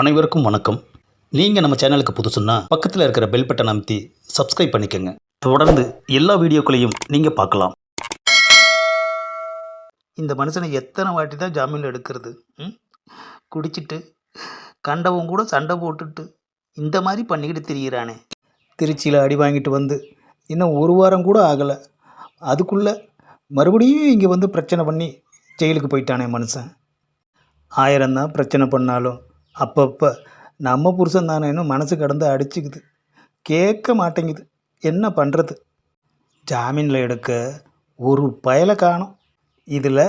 அனைவருக்கும் வணக்கம். நீங்கள் நம்ம சேனலுக்கு புதுசுன்னா பக்கத்தில் இருக்கிற பெல் பட்டன் அமைத்தி சப்ஸ்கிரைப் பண்ணிக்கோங்க. தொடர்ந்து எல்லா வீடியோக்களையும் நீங்கள் பார்க்கலாம். இந்த மனுஷனை எத்தனை வாட்டி தான் ஜாமீனில் எடுக்கிறது? குடிச்சிட்டு கண்டவன் கூட சண்டை போட்டுட்டு இந்த மாதிரி பண்ணிக்கிட்டு திரியிறானே. திருச்சியில் அடி வாங்கிட்டு வந்து இன்னும் ஒரு வாரம் கூட ஆகலை. அதுக்குள்ளே மறுபடியும் இங்கே வந்து பிரச்சனை பண்ணி ஜெயிலுக்கு போயிட்டானே மனுஷன். ஆயிரம் தான் பிரச்சனை பண்ணாலும் அப்பப்போ நம்ம புருஷன் தானேன்னு மனசு கடந்து அடிச்சுக்குது. கேட்க மாட்டேங்குது. என்ன பண்ணுறது ஜாமீனில் எடுக்க ஒரு பயலை காணும். இதில்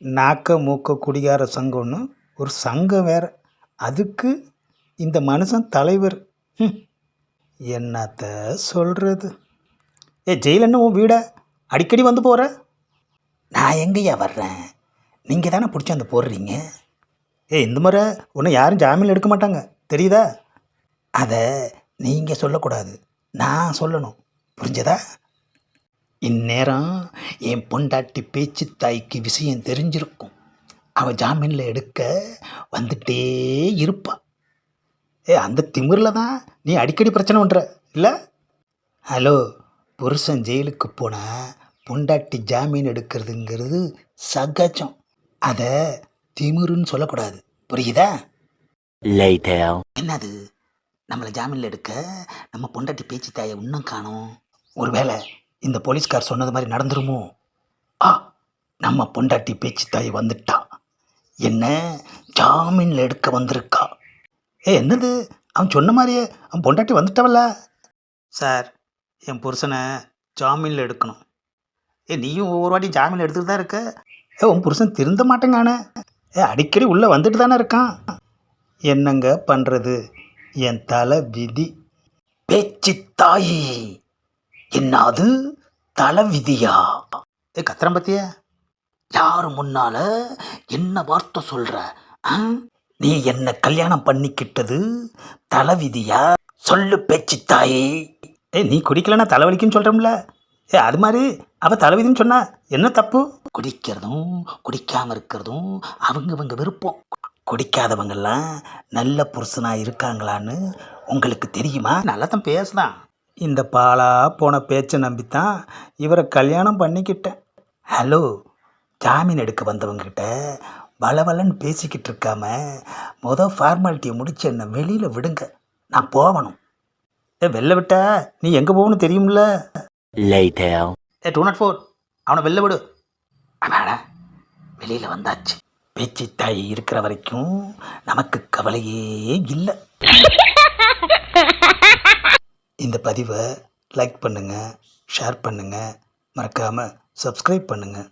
நாக்க மூக்க குடிகார சங்கம்னு ஒரு சங்கம் வேற. அதுக்கு இந்த மனுஷன் தலைவர். என்னத்த சொல்கிறது ஏ ஜெயில் என்ன உன் வீடா அடிக்கடி வந்து போகிற நான் எங்கேயா வர்றேன்? நீங்கள் தானே பிடிச்சி வந்து போடுறீங்க? ஏ இந்த முறை உன்னை யாரும் ஜாமீன் எடுக்க மாட்டாங்க. தெரியுதா? அதை நீங்கள் சொல்லக்கூடாது. நான் சொல்லணும். புரிஞ்சதா? இந்நேரம் என் பொண்டாட்டி பேச்சு தாய்க்கு விஷயம் தெரிஞ்சிருக்கும். அவள் ஜாமீனில் எடுக்க வந்துட்டே இருப்பாள் ஏ அந்த திமிரில் தான் நீ அடிக்கடி பிரச்சனை பண்ணுற இல்லை? ஹலோ புருஷன் ஜெயிலுக்கு போனால் பொண்டாட்டி ஜாமீன் எடுக்கிறதுங்கிறது சகஜம். அதை திமிருன்னு சொல்லக்கூடாது. புரியுதா? Later. என்னது? நம்மளை ஜாமீனில் எடுக்க நம்ம பொண்டாட்டி பேச்சு தாயை இன்னும் காணோம். ஒருவேளை இந்த போலீஸ்கார் சொன்னது மாதிரி நடந்துருமோ? ஆ நம்ம பொண்டாட்டி பேச்சு தாய் வந்துட்டா. என்ன? ஜாமீனில் எடுக்க வந்திருக்கா. ஏ என்னது? அவன் சொன்ன மாதிரியே அவன் பொண்டாட்டி வந்துட்டவல்ல? சார் என் புருஷனை ஜாமீனில் எடுக்கணும். ஏ நீயும் ஒவ்வொரு வாட்டி ஜாமீன் எடுத்துட்டு தான் இருக்க. ஏ உன் புருஷன் திருந்த மாட்டேங்கானே. அடிக்கடி உள்ளே வந்துட்டு தானே இருக்கான். என்னங்க பண்ணுறது என் தலை விதி. பேச்சு தாயி என்னது தலை விதியா? ஏ கத்திரம் பத்திய. யார் முன்னால் என்ன வார்த்தை சொல்கிற ஆ? நீ என்ன கல்யாணம் பண்ணிக்கிட்டது தலை விதியா? சொல்லு பேச்சு தாயி ஏ நீ குடிக்கலன்னா தலைவலிக்குன்னு சொல்கிறோம்ல ஏ அது மாதிரி அவள் தலைவிதின்னு சொன்னா என்ன தப்பு? குடிக்கிறதும் குடிக்காம இருக்கிறதும் அவங்கவங்க விருப்பம். குடிக்காதவங்கெல்லாம் நல்ல புருஷனாக இருக்காங்களான்னு உங்களுக்கு தெரியுமா? நல்லா தான் பேசுதான். இந்த பாலா போன பேச்சை நம்பித்தான் இவரை கல்யாணம் பண்ணிக்கிட்டேன். ஹலோ ஜாமீன் எடுக்க வந்தவங்ககிட்ட வளவலன்னு பேசிக்கிட்டு இருக்காம மொதல் ஃபார்மாலிட்டியை முடிச்சு என்னை வெளியில் விடுங்க. நான் போகணும் ஏ வெளில விட்டா நீ எங்கே போகணும் தெரியும்ல? Later. ஏ டூ நாட் ஃபோர் அவனை வெளில விடு. அடாடா வெளியில் வந்தாச்சு. பேச்சு தாய் இருக்கிற வரைக்கும் நமக்கு கவலையே இல்லை. இந்த பதிவை லைக் பண்ணுங்கள் ஷேர் பண்ணுங்கள் மறக்காமல் சப்ஸ்கிரைப் பண்ணுங்கள்